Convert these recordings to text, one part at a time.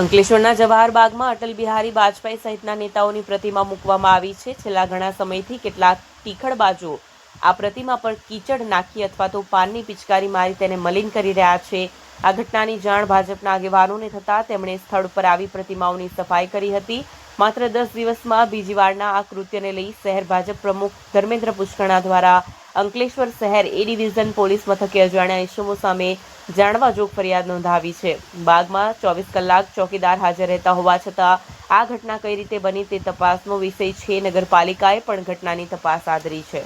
અંકલેશ્વરના જવાહર બાગમાં અટલ બિહારી વાજપેયી સહિતના નેતાઓની પ્રતિમા મૂકવામાં આવી છે. છેલ્લા ઘણા સમયથી કેટલાક ટીખળબાજો આ પ્રતિમા પર કીચડ નાખી અથવા તો પાનની પિચકારી મારી તેને મલિન કરી રહ્યા છે. આ ઘટનાની જાણ ભાજપના આગેવાનોને થતાં તેમણે સ્થળ પર આવી પ્રતિમાઓની સફાઈ કરી હતી. માત્ર દસ દિવસમાં બીજી વારના આ કૃત્યને લઈ શહેર ભાજપ પ્રમુખ ધર્મેન્દ્ર પુષ્કરણા દ્વારા અંકલેશ્વર શહેર એ ડિવિઝન પોલીસ મથકે અજાણ્યા ઇસમો સામે જાણવા જોગ ફરિયાદ નોંધાવી છે. બાગમાં ચોવીસ કલાક ચોકીદાર હાજર રહેતા હોવા છતાં આ ઘટના કઈ રીતે બની તે તપાસનો વિષય છે. નગરપાલિકાએ પણ ઘટનાની તપાસ આદરી છે.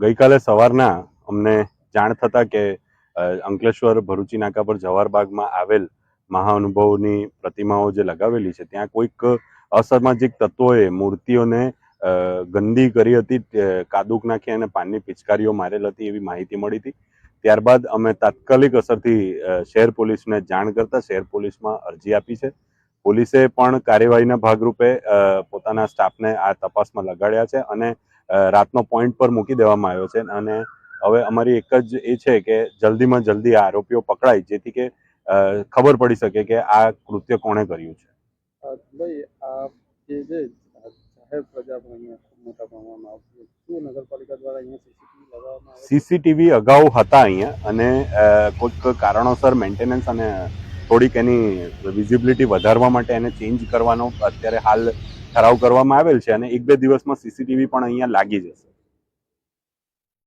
ગઈકાલે સવારના અમને જાણ થતાં કે અંકલેશ્વર ભરૂચી નાકા પર જવાહરબાગમાં આવેલ મહાઅનુભાવોની પ્રતિમાઓ જે લગાવેલી છે, ત્યાં કોઈક અસામાજિક તત્વોએ મૂર્તિઓને ગંદી કરી હતી કાદુક નાખી અને પાનની પિચકારીઓ મારેલ હતી એવી માહિતી મળી હતી. ત્યારબાદ અમે તાત્કાલિક અસરથી શહેર પોલીસને જાણ કરતા શહેર પોલીસમાં અરજી આપી છે. પોલીસે પણ કાર્યવાહીના ભાગરૂપે પોતાના સ્ટાફને આ તપાસમાં લગાડ્યા છે અને રાતનો પોઈન્ટ પર મૂકી દેવામાં આવ્યો છે અને હવે અમારી એક જ એ છે કે જલ્દીમાં જલ્દી આ આરોપીઓ પકડાય, જેથી કે ખબર પડી શકે કે આ કૃત્ય કોણે કર્યું છે. ભાઈ, આ જે છે જાહેર પ્રજા પણ અહીંયા ખૂબ મોટા પ્રમાણમાં આવતી શું નગરપાલિકા દ્વારા અહીંયા સીસીટીવી લગાવવામાં સીસીટીવી અગાઉ હતા અહીંયા અને કોઈક કારણોસર મેન્ટેનન્સ અને થોડીક એની વિઝિબિલિટી વધારવા માટે એને ચેન્જ કરવાનો અત્યારે હાલ ઠરાવ કરવામાં આવેલ છે અને એક બે દિવસમાં સીસીટીવી પણ અહીંયા લાગી જશે.